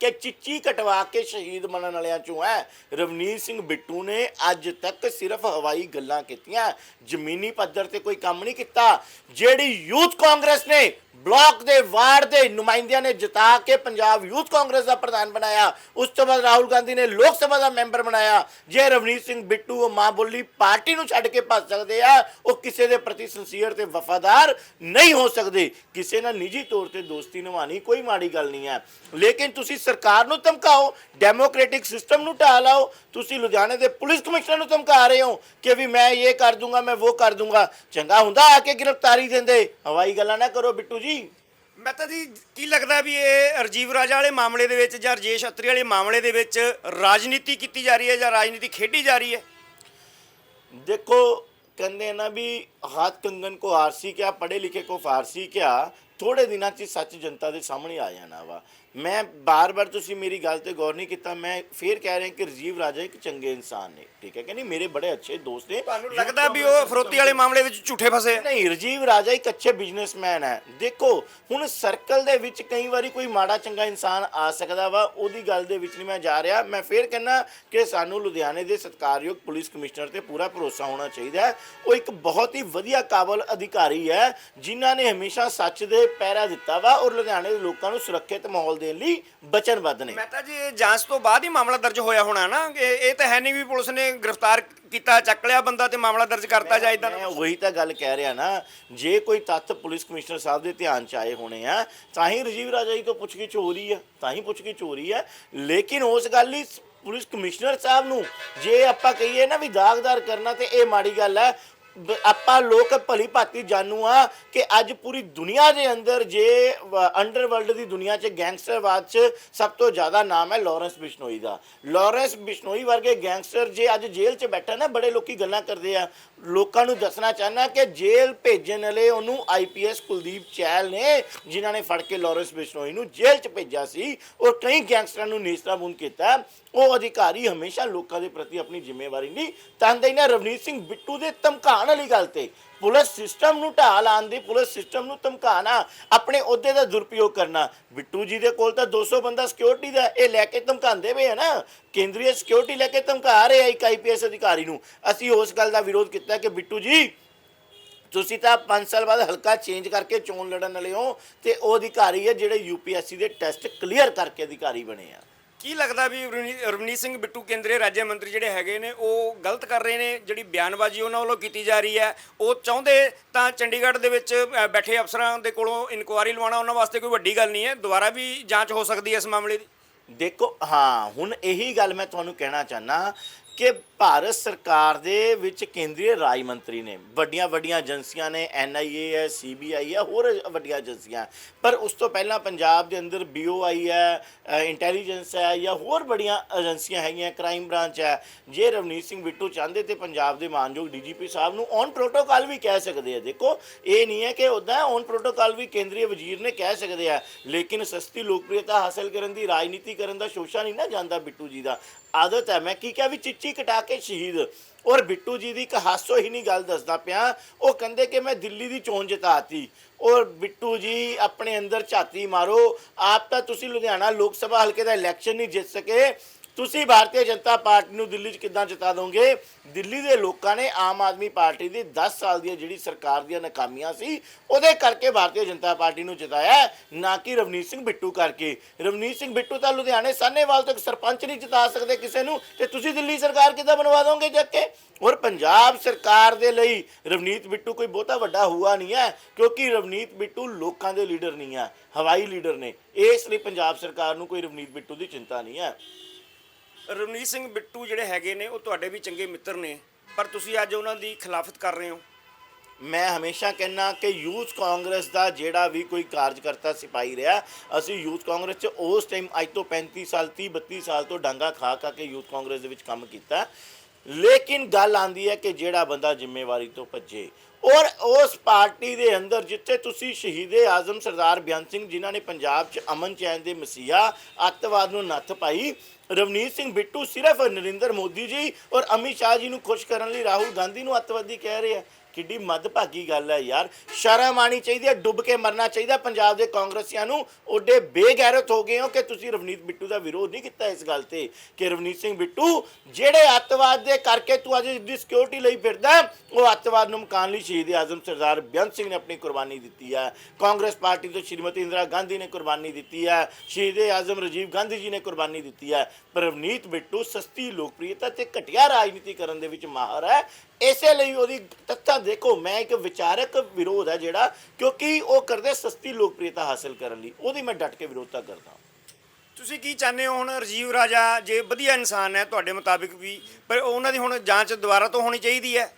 S1: ਕਿ ਚਿੱਚੀ ਕਟਵਾ ਕੇ ਸ਼ਹੀਦ ਬਣਨ ਵਾਲਿਆਂ ਚੋਂ ਹੈ। ਰਵਨੀਤ ਸਿੰਘ ਬਿੱਟੂ ਨੇ ਅੱਜ ਤੱਕ ਸਿਰਫ ਹਵਾਈ ਗੱਲਾਂ ਕੀਤੀਆਂ। ਜ਼ਮੀਨੀ ਪੱਧਰ ਤੇ ਕੋਈ ਕੰਮ ਨਹੀਂ ਕੀਤਾ। ਜਿਹੜੀ ਯੂਥ ਕਾਂਗਰਸ ਨੇ ਬਲਾਕ ਦੇ ਵਾਰਡ ਦੇ ਨੁਮਾਇੰਦਿਆਂ ਨੇ ਜਿਤਾ ਕੇ ਪੰਜਾਬ ਯੂਥ ਕਾਂਗਰਸ ਦਾ ਪ੍ਰਧਾਨ ਬਣਾਇਆ। ਉਸ ਤੋਂ ਬਾਅਦ ਰਾਹੁਲ ਗਾਂਧੀ ਨੇ ਲੋਕ ਸਭਾ ਦਾ ਮੈਂਬਰ ਬਣਾਇਆ। ਜੇ ਰਵਨੀਤ ਸਿੰਘ ਬਿੱਟੂ ਉਹ ਮਾਂ ਬੋਲੀ ਪਾਰਟੀ ਨੂੰ ਛੱਡ ਕੇ ਭੱਜ ਸਕਦੇ ਆ, ਉਹ ਕਿਸੇ ਦੇ ਪ੍ਰਤੀ ਸੰਸੀਅਰ ਤੇ ਵਫਾਦਾਰ ਨਹੀਂ ਹੋ ਸਕਦੇ। ਕਿਸੇ ਨਾਲ ਨਿੱਜੀ ਤੌਰ ਤੇ ਦੋਸਤੀ ਨਿਭਾਣੀ ਕੋਈ ਮਾੜੀ ਗੱਲ ਨਹੀਂ ਹੈ। ਲੇਕਿਨ ਤੁਸੀਂ ਸਰਕਾਰ ਨੂੰ ਧਮਕਾਓ ਡੈਮੋਕ੍ਰੈਟਿਕ ਸਿਸਟਮ ਨੂੰ ਢਾਹ ਲਾਓ, ਤੁਸੀਂ ਲੁਧਿਆਣੇ ਦੇ ਪੁਲਿਸ ਕਮਿਸ਼ਨਰ ਨੂੰ ਧਮਕਾ ਰਹੇ ਹੋ ਕਿ ਵੀ ਮੈਂ ਇਹ ਕਰ ਦੂੰਗਾ, ਮੈਂ ਉਹ ਕਰ ਦੂੰਗਾ। ਚੰਗਾ ਹੁੰਦਾ ਆ ਕੇ ਗ੍ਰਿਫਤਾਰੀ ਦਿੰਦੇ। ਹਵਾਈ ਗੱਲਾਂ ਨਾ ਕਰੋ ਬਿੱਟੂ ਜੀ।
S2: ਮਹਿਤਾ ਜੀ ਕੀ ਲੱਗਦਾ ਵੀ ਇਹ ਰਜੀਵ ਰਾਜਾ ਵਾਲੇ ਮਾਮਲੇ ਦੇ ਵਿੱਚ ਜਾਂ ਰਜੇਸ਼ ਅਤਰੀ ਵਾਲੇ ਮਾਮਲੇ ਦੇ ਵਿੱਚ ਰਾਜਨੀਤੀ ਕੀਤੀ ਜਾ ਰਹੀ ਹੈ ਜਾਂ ਰਾਜਨੀਤੀ ਖੇਡੀ ਜਾ ਰਹੀ ਹੈ?
S1: देखो ਕਹਿੰਦੇ ਆ ਨਾ ਵੀ ਹੱਥ ਕੰਗਨ ਕੋ ਆਰਸੀ ਕਿਆ ਪੜੇ ਲਿਖੇ ਕੋ ਫਾਰਸੀ ਕਿਆ ਥੋੜੇ ਦਿਨਾਂ 'ਚ ਹੀ ਸੱਚ ਜਨਤਾ ਦੇ ਸਾਹਮਣੇ ਆ ਜਾਣਾ ਵਾ। ਮੈਂ ਬਾਰ-ਬਾਰ ਤੁਸੀਂ ਮੇਰੀ ਗੱਲ ਤੇ ਗੌਰ ਨਹੀਂ ਕੀਤਾ ਮੈਂ ਫੇਰ ਕਹਿ ਰਿਹਾ ਕਿ ਰਜੀਵ ਰਾਜਾ ਇੱਕ ਚੰਗੇ ਇਨਸਾਨ ਨੇ ਠੀਕ ਹੈ ਕਿ ਨਹੀਂ? ਮੇਰੇ ਬੜੇ ਅੱਛੇ ਦੋਸਤ ਨੇ।
S2: ਤੁਹਾਨੂੰ ਲੱਗਦਾ ਵੀ ਉਹ ਫਰੋਤੀ ਵਾਲੇ ਮਾਮਲੇ ਵਿੱਚ ਝੂਠੇ ਫਸੇ? ਆ?
S1: ਨਹੀਂ ਰਜੀਵ ਰਾਜਾ ਇੱਕ ਅੱਛੇ ਬਿਜ਼ਨਸਮੈਨ ਹੈ। ਦੇਖੋ ਹੁਣ ਸਰਕਲ ਦੇ ਵਿੱਚ ਕਈ ਵਾਰੀ ਕੋਈ ਮਾੜਾ ਚੰਗਾ ਇਨਸਾਨ ਆ ਸਕਦਾ ਵਾ ਉਹਦੀ ਗੱਲ ਦੇ ਵਿੱਚ ਨਹੀਂ ਮੈਂ ਜਾ ਰਿਹਾ। ਮੈਂ ਫੇਰ ਕਹਿੰਨਾ ਕਿ ਸਾਨੂੰ ਲੁਧਿਆਣੇ ਦੇ ਸਤਕਾਰਯੋਗ ਪੁਲਿਸ ਕਮਿਸ਼ਨਰ ਤੇ ਪੂਰਾ ਭਰੋਸਾ ਹੋਣਾ ਚਾਹੀਦਾ ਹੈ। ਉਹ ਇੱਕ ਬਹੁਤ ਹੀ ਵਧੀਆ ਕਾਬਲ ਅਧਿਕਾਰੀ ਹੈ ਜਿਨ੍ਹਾਂ ਨੇ ਹਮੇਸ਼ਾ ਸੱਚ ਦੇ ਪਹਿਰਾ ਦਿੱਤਾ ਵਾ ਔਰ ਲੁਧਿਆਣੇ ਦੇ ਲੋਕਾਂ ਨੂੰ ਸੁਰੱਖਿਅਤ ਮਾਹੌਲ ਦੇਣ ਲਈ ਵਚਨਬੱਧ ਨੇ।
S2: ਮਹਿਤਾ ਜੀ ਇਹ ਜਾਂਚ ਤੋਂ ਬਾਅਦ ਹੀ ਮਾਮਲਾ ਦਰਜ ਹੋਇਆ ਹੋਣਾ ਨਾ? ਕਿ ਇਹ ਤਾਂ ਹੈ ਨਹੀਂ ਵੀ ਪੁਲਿਸ ਨੇ ਗ੍ਰਿਫਤਾਰ ਕੀਤਾ ਚੱਕ ਲਿਆ ਬੰਦਾ ਤੇ ਮਾਮਲਾ ਦਰਜ ਕਰਤਾ ਜਾਂ ਇਦਾਂ
S1: ਮੈਂ ਉਹੀ ਤਾਂ ਗੱਲ ਕਹਿ ਰਿਹਾ ਨਾ ਜੇ ਕੋਈ ਤੱਥ ਪੁਲਿਸ ਕਮਿਸ਼ਨਰ ਸਾਹਿਬ ਦੇ ਧਿਆਨ ਚ ਆਏ ਹੋਣੇ ਆ ਤਾਂ ਹੀ ਰਜੀਵ ਰਾਜਾ ਜੀ ਤੋਂ ਪੁੱਛਗਿੱਛ ਹੋ ਰਹੀ ਆ ਤਾਂ ਹੀ ਪੁੱਛਗਿੱਛ ਹੋ ਰਹੀ ਆ। ਲੇਕਿਨ ਉਸ ਗੱਲ ਲਈ ਪੁਲਿਸ ਕਮਿਸ਼ਨਰ ਸਾਹਿਬ ਨੂੰ ਜੇ ਆਪਾਂ ਕਹੀਏ ਨਾ ਵੀ ਦਾਗਦਾਰ ਕਰਨਾ ਤੇ ਇਹ ਮਾੜੀ ਗੱਲ ਹੈ ਬ- ਆਪਾਂ ਲੋਕ ਭਲੀ ਭਾਤੀ ਜਾਣੂ ਆ ਕਿ ਅੱਜ ਪੂਰੀ ਦੁਨੀਆ ਦੇ ਅੰਦਰ ਜੇ ਅੰਡਰਵਰਲਡ ਦੀ ਦੁਨੀਆ 'ਚ ਗੈਂਗਸਟਰਵਾਦ 'ਚ ਸਭ ਤੋਂ ਜ਼ਿਆਦਾ ਨਾਮ ਹੈ ਲਾਰੈਂਸ ਬਿਸ਼ਨੋਈ ਦਾ। ਲਾਰੈਂਸ ਬਿਸ਼ਨੋਈ ਵਰਗੇ ਗੈਂਗਸਟਰ ਜੇ ਅੱਜ ਜੇਲ੍ਹ 'ਚ ਬੈਠਾ ਨਾ, ਬੜੇ ਲੋਕੀ ਗੱਲਾਂ ਕਰਦੇ ਆ। ਲੋਕਾਂ ਨੂੰ ਦੱਸਣਾ ਚਾਹਨਾ ਕਿ ਜੇਲ੍ਹ ਭੇਜਣ ਵਾਲੇ ਉਹਨੂੰ ਆਈਪੀਐਸ ਕੁਲਦੀਪ ਚੈਲ ਨੇ, ਜਿਨ੍ਹਾਂ ਨੇ ਫੜ ਕੇ ਲਾਰੈਂਸ ਬਿਸ਼ਨੋਈ ਨੂੰ ਜੇਲ੍ਹ 'ਚ ਭੇਜਿਆ ਸੀ ਔਰ ਕਈ ਗੈਂਗਸਟਰਾਂ ਨੂੰ ਨੇਸਤਾਬੂੰਦ ਕੀਤਾ। ਉਹ ਅਧਿਕਾਰੀ ਹਮੇਸ਼ਾ ਲੋਕਾਂ ਦੇ ਪ੍ਰਤੀ ਆਪਣੀ ਜ਼ਿੰਮੇਵਾਰੀ ਨਹੀਂ ਤੰਦੇ ਨਾ ਰਵਨੀਤ ਸਿੰਘ ਬਿੱਟੂ ਦੇ ਧਮਕਾਉਣ ਵਾਲੀ ਗੱਲ ਤੇ। ਪੁਲਿਸ ਸਿਸਟਮ ਨੂੰ ਢਾਹ ਲਾਉਣ ਦੀ, ਪੁਲਿਸ ਸਿਸਟਮ ਨੂੰ ਧਮਕਾਣਾ ਆਪਣੇ ਅਹੁਦੇ ਦਾ ਦੁਰਪਯੋਗ ਕਰਨਾ। ਬਿੱਟੂ ਜੀ ਦੇ ਕੋਲ ਤਾਂ 200 ਬੰਦਾ ਸਿਕਿਉਰਿਟੀ ਦਾ ਇਹ ਲੈ ਕੇ ਧਮਕਾਉਂਦੇ ਪਏ ਆ ਨਾ। ਕੇਂਦਰੀ ਸਿਕਿਉਰਿਟੀ ਲੈ ਕੇ ਧਮਕਾ ਰਹੇ ਆ ਇੱਕ ਆਈਪੀਐਸ ਅਧਿਕਾਰੀ ਨੂੰ। ਅਸੀਂ ਉਸ ਗੱਲ ਦਾ ਵਿਰੋਧ ਕੀਤਾ ਕਿ ਬਿੱਟੂ ਜੀ, ਤੁਸੀਂ ਤਾਂ 5 ਸਾਲ ਬਾਅਦ ਹਲਕਾ ਚੇਂਜ ਕਰਕੇ ਚੋਣ ਲੜਨ ਵਾਲੇ ਹੋ ਤੇ ਉਹ ਅਧਿਕਾਰੀ ਹੈ ਜਿਹੜੇ ਯੂਪੀਐਸਸੀ ਦੇ ਟੈਸਟ ਕਲੀਅਰ ਕਰਕੇ ਅਧਿਕਾਰੀ ਬਣੇ ਆ।
S2: ਕੀ ਲੱਗਦਾ ਵੀ ਰਵਨੀ- ਰਵਨੀਤ ਸਿੰਘ ਬਿੱਟੂ ਕੇਂਦਰੀ ਰਾਜ ਮੰਤਰੀ ਜਿਹੜੇ ਹੈਗੇ ਨੇ ਉਹ ਗਲਤ ਕਰ ਰਹੇ ਨੇ? ਜਿਹੜੀ ਬਿਆਨਬਾਜ਼ੀ ਉਹਨਾਂ ਵੱਲੋਂ ਕੀਤੀ ਜਾ ਰਹੀ ਹੈ ਉਹ ਚਾਹੁੰਦੇ ਤਾਂ ਚੰਡੀਗੜ੍ਹ ਦੇ ਵਿੱਚ ਅ, ਬੈਠੇ ਅਫਸਰਾਂ ਦੇ ਕੋਲੋਂ ਇਨਕੁਆਇਰੀ ਲਵਾਉਣਾ ਉਹਨਾਂ ਵਾਸਤੇ ਕੋਈ ਵੱਡੀ ਗੱਲ ਨਹੀਂ ਹੈ। ਦੁਬਾਰਾ ਵੀ ਜਾਂਚ ਹੋ ਸਕਦੀ ਹੈ ਇਸ ਮਾਮਲੇ ਦੀ?
S1: ਦੇਖੋ ਹਾਂ ਹੁਣ ਇਹੀ ਗੱਲ ਮੈਂ ਤੁਹਾਨੂੰ ਕਹਿਣਾ ਚਾਹਨਾ ਕਿ ਭਾਰਤ ਸਰਕਾਰ ਦੇ ਵਿੱਚ ਕੇਂਦਰੀ ਰਾਜ ਮੰਤਰੀ ਨੇ, ਵੱਡੀਆਂ ਵੱਡੀਆਂ ਏਜੰਸੀਆਂ ਨੇ ਐਨਆਈਏ ਹੈ ਸੀਬੀਆਈ ਹੈ, ਹੋਰ ਵੱਡੀਆਂ ਏਜੰਸੀਆਂ, ਪਰ ਉਸ ਤੋਂ ਪਹਿਲਾਂ ਪੰਜਾਬ ਦੇ ਅੰਦਰ ਬੀਓਆਈ ਹੈ ਇੰਟੈਲੀਜੈਂਸ ਹੈ ਜਾਂ ਹੋਰ ਬੜੀਆਂ ਏਜੰਸੀਆਂ ਹੈਗੀਆਂ, ਕ੍ਰਾਈਮ ਬ੍ਰਾਂਚ ਹੈ, ਜੇ ਰਵਨੀਤ ਸਿੰਘ ਬਿੱਟੂ ਚਾਹੁੰਦੇ ਤੇ ਪੰਜਾਬ ਦੇ ਮਾਨਯੋਗ ਡੀਜੀਪੀ ਸਾਹਿਬ ਨੂੰ ਔਨ ਪ੍ਰੋਟੋਕਾਲ ਵੀ ਕਹਿ ਸਕਦੇ ਆ। ਦੇਖੋ, ਇਹ ਨਹੀਂ ਹੈ ਕਿ ਉਦਾਂ ਔਨ ਪ੍ਰੋਟੋਕਾਲ ਵੀ ਕੇਂਦਰੀ ਵਜ਼ੀਰ ਨੇ ਕਹਿ ਸਕਦੇ ਆ, ਲੇਕਿਨ ਸਸਤੀ ਲੋਕਪ੍ਰਿਯਤਾ ਹਾਸਲ ਕਰਨ ਦੀ, ਰਾਜਨੀਤੀ ਕਰਨ ਦਾ ਸ਼ੋਸ਼ਾ ਨਹੀਂ ਨਾ ਜਾਂਦਾ ਬਿੱਟੂ ਜੀ ਦਾ। ਆਦਤ ਹੈ। ਮੈਂ ਕੀ ਕਿਹਾ ਵੀ ਚਿੱਚੀ ਕਟਾ ਕੇ ਸ਼ਹੀਦ। ਔਰ ਬਿੱਟੂ ਜੀ ਦੀ ਇੱਕ ਹਾਸੋ ਹੀ ਨਹੀਂ ਗੱਲ ਦੱਸਦਾ ਪਿਆ। ਉਹ ਕਹਿੰਦੇ ਕਿ ਮੈਂ ਦਿੱਲੀ ਦੀ ਚੋਣ ਜਿਤਾਤੀ। ਔਰ ਬਿੱਟੂ ਜੀ ਆਪਣੇ ਅੰਦਰ ਝਾਤੀ ਮਾਰੋ। ਆਪ ਤਾਂ ਤੁਸੀਂ ਲੁਧਿਆਣਾ ਲੋਕ ਸਭਾ ਹਲਕੇ ਦਾ ਇਲੈਕਸ਼ਨ ਨਹੀਂ ਜਿੱਤ ਸਕੇ। ਤੁਸੀਂ ਭਾਰਤੀ ਜਨਤਾ ਪਾਰਟੀ ਨੂੰ ਦਿੱਲੀ 'ਚ ਕਿੱਦਾਂ ਜਿਤਾ ਦੋਗੇ? ਦਿੱਲੀ ਦੇ ਲੋਕਾਂ ਨੇ ਆਮ ਆਦਮੀ ਪਾਰਟੀ ਦੀ 10 ਸਾਲ ਦੀ ਜਿਹੜੀ ਸਰਕਾਰ ਦੀਆਂ ਨਾਕਾਮੀਆਂ ਸੀ, ਉਹਦੇ ਕਰਕੇ ਭਾਰਤੀ ਜਨਤਾ ਪਾਰਟੀ ਨੂੰ ਜਿਤਾਇਆ ਨਾ ਕਿ ਰਵਨੀਤ ਸਿੰਘ ਬਿੱਟੂ ਕਰਕੇ। ਰਵਨੀਤ ਸਿੰਘ ਬਿੱਟੂ ਤਾਂ ਲੁਧਿਆਣੇ ਸਾਨੇਵਾਲ ਤੱਕ ਸਰਪੰਚ ਨਹੀਂ ਜਿਤਾ ਸਕਦੇ ਕਿਸੇ ਨੂੰ। ਤੇ ਤੁਸੀਂ ਦਿੱਲੀ ਸਰਕਾਰ ਕਿੱਦਾਂ ਬਣਵਾ ਦੋਗੇ ਜਾ ਕੇ ਔਰ ਪੰਜਾਬ ਸਰਕਾਰ ਦੇ ਲਈ ਰਵਨੀਤ ਬਿੱਟੂ ਕੋਈ ਬਹੁਤਾ ਵੱਡਾ ਹੁਆ ਨਹੀਂ ਹੈ, ਕਿਉਂਕਿ ਰਵਨੀਤ ਬਿੱਟੂ ਲੋਕਾਂ ਦੇ ਲੀਡਰ ਨਹੀਂ ਹੈ, ਹਵਾਈ ਲੀਡਰ ਨੇ। ਇਸ ਲਈ ਪੰਜਾਬ ਸਰਕਾਰ ਨੂੰ ਕੋਈ ਰਵਨੀਤ ਬਿੱਟੂ ਦੀ ਚਿੰਤਾ ਨਹੀਂ ਹੈ।
S2: ਰਵਨੀਤ ਸਿੰਘ ਬਿੱਟੂ ਜਿਹੜੇ ਹੈਗੇ ਨੇ, ਉਹ ਤੁਹਾਡੇ ਵੀ ਚੰਗੇ ਮਿੱਤਰ ਨੇ। ਪਰ ਤੁਸੀਂ ਅੱਜ ਉਹਨਾਂ ਦੀ ਖਿਲਾਫਤ ਕਰ ਰਹੇ ਹੋ।
S1: ਮੈਂ ਹਮੇਸ਼ਾ ਕਹਿੰਨਾ ਕਿ ਯੂਥ ਕਾਂਗਰਸ ਦਾ ਜਿਹੜਾ ਵੀ ਕੋਈ ਕਾਰਜਕਰਤਾ ਸਿਪਾਹੀ ਰਿਹਾ, ਅਸੀਂ ਯੂਥ ਕਾਂਗਰਸ 'ਚ ਉਸ ਟਾਈਮ ਅੱਜ ਤੋਂ 35 ਸਾਲ 30 32 ਸਾਲ ਤੋਂ ਡਾਂਗਾ ਖਾ ਖਾ ਕੇ ਯੂਥ ਕਾਂਗਰਸ ਦੇ ਵਿੱਚ ਕੰਮ ਕੀਤਾ। ਲੇਕਿਨ ਗੱਲ ਆਂਦੀ ਹੈ ਕਿ ਜਿਹੜਾ ਬੰਦਾ ਜ਼ਿੰਮੇਵਾਰੀ ਤੋਂ ਭੱਜੇ। ਔਰ ਉਸ ਪਾਰਟੀ ਦੇ ਅੰਦਰ ਜਿੱਥੇ ਤੁਸੀਂ ਸ਼ਹੀਦੇ ਆਜ਼ਮ ਸਰਦਾਰ ਬਿਆਨ ਸਿੰਘ ਜਿਨ੍ਹਾਂ ਨੇ ਪੰਜਾਬ 'ਚ ਅਮਨ ਚੈਨ ਦੇ ਮਸੀਹਾ ਅੱਤਵਾਦ ਨੂੰ ਨੱਥ ਪਾਈ, ਰਵਨੀਤ ਸਿੰਘ ਬਿੱਟੂ ਸਿਰਫ ਨਰਿੰਦਰ ਮੋਦੀ ਜੀ ਔਰ ਅਮਿਤ ਸ਼ਾਹ ਜੀ ਨੂੰ ਖੁਸ਼ ਕਰਨ ਲਈ ਰਾਹੁਲ ਗਾਂਧੀ ਨੂੰ ਅੱਤਵਾਦੀ ਕਹਿ ਰਹੇ ਆ। ਕਿੱਡੀ ਮੱਦਭਾਗੀ ਗੱਲ ਹੈ ਯਾਰ। ਸ਼ਰਮ ਆਣੀ ਚਾਹੀਦੀ ਹੈ, ਡੁੱਬ ਕੇ ਮਰਨਾ ਚਾਹੀਦਾ ਪੰਜਾਬ ਦੇ ਕਾਂਗਰਸੀਆਂ ਨੂੰ ਓਡੇ ਬੇਗੈਰਤ ਹੋ ਗਏ ਹੋ ਕਿ ਤੁਸੀਂ ਰਵਨੀਤ ਬਿੱਟੂ ਦਾ ਵਿਰੋਧ ਨਹੀਂ ਕੀਤਾ ਇਸ ਗੱਲ ਤੇ ਕਿ ਰਵਨੀਤ ਸਿੰਘ ਬਿੱਟੂ ਜਿਹੜੇ ਅੱਤਵਾਦ ਦੇ ਕਰਕੇ ਤੂੰ ਅੱਜ ਦੀ ਸਿਕਿਉਰਿਟੀ ਲਈ ਫਿਰਦਾ ਉਹ ਅੱਤਵਾਦ ਨੂੰ ਮਕਾਨ ਲਈ ਸ਼ਹੀਦ ਆਜ਼ਮ ਸਰਦਾਰ ਬੇਅੰਤ ਸਿੰਘ ਨੇ ਆਪਣੀ ਕੁਰਬਾਨੀ ਦਿੱਤੀ ਹੈ। ਕਾਂਗਰਸ ਪਾਰਟੀ ਤੋਂ ਸ਼੍ਰੀਮਤੀ ਇੰਦਰਾ ਗਾਂਧੀ ਨੇ ਕੁਰਬਾਨੀ ਦਿੱਤੀ ਹੈ, ਸ਼ਹੀਦ ਆਜ਼ਮ ਰਾਜੀਵ ਗਾਂਧੀ ਜੀ ਨੇ ਕੁਰਬਾਨੀ ਦਿੱਤੀ ਹੈ। ਪਰ ਰਵਨੀਤ ਬਿੱਟੂ ਸਸਤੀ ਲੋਕਪ੍ਰਿਯਤਾ ਤੇ ਘਟੀਆ ਰਾਜਨੀਤੀ ਕਰਨ ਦੇ ਵਿੱਚ ਮਾਹਰ ਹੈ। ਇਸੇ ਲਈ ਉਹਦੀ ਤੱਥਾਂ ਦੇਖੋ, ਮੈਂ ਇੱਕ ਵਿਚਾਰਕ ਵਿਰੋਧ ਹੈ ਜਿਹੜਾ, ਕਿਉਂਕਿ ਉਹ ਕਰਦੇ ਸਸਤੀ ਲੋਕਪ੍ਰਿਯਤਾ ਹਾਸਲ ਕਰਨ ਲਈ। ਉਹਦੀ ਮੈਂ ਡਟ ਕੇ ਵਿਰੋਧਤਾ ਕਰਦਾ
S2: ਤੁਸੀਂ ਕੀ ਚਾਹੁੰਦੇ ਹੋ ਹੁਣ ਰਜੀਵ ਰਾਜਾ? ਜੇ ਵਧੀਆ ਇਨਸਾਨ ਹੈ, ਤੁਹਾਡੇ ਮੁਤਾਬਿਕ ਵੀ, ਪਰ ਉਹਨਾਂ ਦੀ ਹੁਣ ਜਾਂਚ ਦੁਬਾਰਾ ਤੋਂ ਹੋਣੀ ਚਾਹੀਦੀ ਹੈ।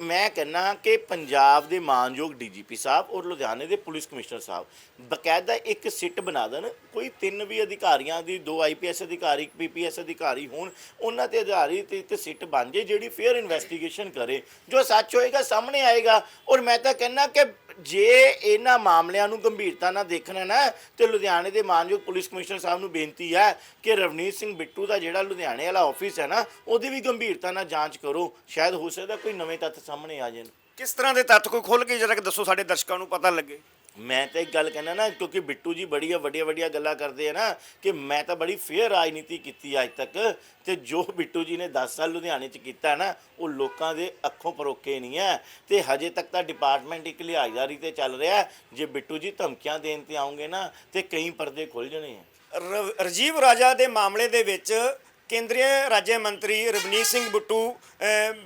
S1: ਮੈਂ ਕਹਿੰਨਾ ਕਿ ਪੰਜਾਬ ਦੇ ਮਾਨਯੋਗ ਡੀਜੀਪੀ ਸਾਹਿਬ ਔਰ ਲੁਧਿਆਣੇ ਦੇ ਪੁਲਿਸ ਕਮਿਸ਼ਨਰ ਸਾਹਿਬ, ਬਕਾਇਦਾ ਇੱਕ ਸਿੱਟ ਬਣਾ ਦੇਣ, ਕੋਈ ਤਿੰਨ ਵੀ ਅਧਿਕਾਰੀਆਂ ਦੀ, ਦੋ ਆਈਪੀਐਸ ਅਧਿਕਾਰੀ, ਇੱਕ ਪੀਪੀਐਸ ਅਧਿਕਾਰੀ ਹੋਣ, ਉਹਨਾਂ ਤੇ ਅਧਿਕਾਰੀ ਤੇ ਇੱਕ ਸਿੱਟ ਬਣ ਜੇ ਜਿਹੜੀ ਫੇਅਰ ਇਨਵੈਸਟੀਗੇਸ਼ਨ ਕਰੇ, ਜੋ ਸੱਚ ਹੋਏਗਾ, ਸਾਹਮਣੇ ਆਏਗਾ ਔਰ ਮੈਂ ਤਾਂ ਕਹਿੰਨਾ ਕਿ ਜੇ ਇਹਨਾਂ ਮਾਮਲਿਆਂ ਨੂੰ ਗੰਭੀਰਤਾ ਨਾਲ ਦੇਖਣਾ ਨਾ, ਤੇ ਲੁਧਿਆਣੇ ਦੇ ਮਾਨਯੋਗ ਪੁਲਿਸ ਕਮਿਸ਼ਨਰ ਸਾਹਿਬ ਨੂੰ ਬੇਨਤੀ ਹੈ ਕਿ ਰਵਨੀਤ ਸਿੰਘ ਬਿੱਟੂ ਦਾ ਜਿਹੜਾ ਲੁਧਿਆਣੇ ਵਾਲਾ ਆਫਿਸ ਹੈ ਨਾ, ਉਹਦੀ ਵੀ ਗੰਭੀਰਤਾ ਨਾਲ ਜਾਂਚ ਕਰੋ। ਸ਼ਾਇਦ ਹੋ ਸਕਦਾ ਕੋਈ ਨਵੇਂ ਤੱਥ ਸਾਹਮਣੇ ਆ ਜਾਣ।
S2: ਕਿਸ ਤਰ੍ਹਾਂ ਦੇ ਤੱਥ ਕੋਈ ਖੁੱਲ ਕੇ ਜਰਾ ਕਿ ਦੱਸੋ ਸਾਡੇ ਦਰਸ਼ਕਾਂ ਨੂੰ ਪਤਾ ਲੱਗੇ।
S1: ਮੈਂ ਤਾਂ ਇੱਕ ਗੱਲ ਕਹਿੰਦਾ ਨਾ, ਕਿਉਂਕਿ ਬਿੱਟੂ ਜੀ ਬੜੀਆਂ ਵੱਡੀਆਂ ਵੱਡੀਆਂ ਗੱਲਾਂ ਕਰਦੇ ਆ ਨਾ, ਕਿ ਮੈਂ ਤਾਂ ਬੜੀ ਫੇਅਰ ਰਾਜਨੀਤੀ ਕੀਤੀ ਅੱਜ ਤੱਕ, ਤੇ ਜੋ ਬਿੱਟੂ ਜੀ ਨੇ 10 ਸਾਲ ਲੁਧਿਆਣੇ 'ਚ ਕੀਤਾ ਨਾ, ਉਹ ਲੋਕਾਂ ਦੇ ਅੱਖੋਂ ਪਰੋਕੇ ਨਹੀਂ ਹੈ ਤੇ ਹਜੇ ਤੱਕ ਤਾਂ ਡਿਪਾਰਟਮੈਂਟ ਇੱਕ ਲਿਹਾਜ਼ਦਾਰੀ ਤੇ ਚੱਲ ਰਿਹਾ, ਜੇ ਬਿੱਟੂ ਜੀ ਧਮਕੀਆਂ ਦੇਣ ਤੇ ਆਉਂਗੇ ਨਾ, ਤੇ ਕਈ ਪਰਦੇ ਖੁੱਲ ਜਾਣੇ ਆ।
S2: ਰ- ਰਾਜੀਵ ਰਾਜਾ ਦੇ ਮਾਮਲੇ ਦੇ ਵਿੱਚ ਕੇਂਦਰੀ ਰਾਜ ਮੰਤਰੀ ਰਵਨੀਤ ਸਿੰਘ ਬਿੱਟੂ